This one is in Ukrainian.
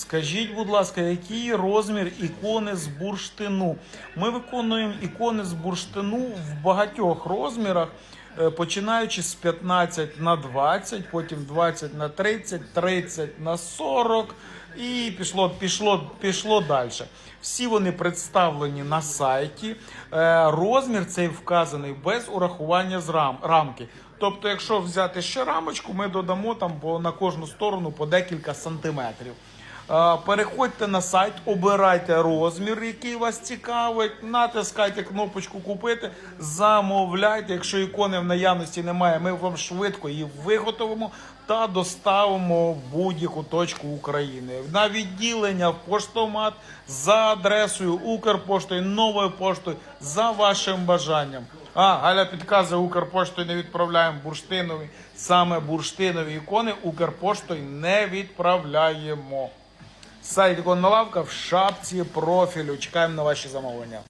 Скажіть, будь ласка, який розмір ікони з бурштину? Ми виконуємо ікони з бурштину в багатьох розмірах, е, починаючи з 15 на 20, потім 20 на 30, 30 на 40 і пішло, пішло, пішло далі. Всі вони представлені на сайті. Е, Розмір цей вказаний без урахування з рам, рамки. Тобто, якщо взяти ще рамочку, ми додамо там на кожну сторону по декілька сантиметрів. Е, Переходьте на сайт, обирайте розмір, який вас цікавить, натискайте кнопочку купити, замовляйте. Якщо ікони в наявності немає, ми вам швидко її виготовимо та доставимо в будь-яку точку України. На відділення в поштомат за адресою Укрпоштою, новою поштою за вашим бажанням. А, Галя підказує, Укрпоштою не відправляємо бурштинові. Саме бурштинові ікони Укрпоштою не відправляємо. Сайт іконна лавка в шапці профілю. Чекаємо на ваші замовлення.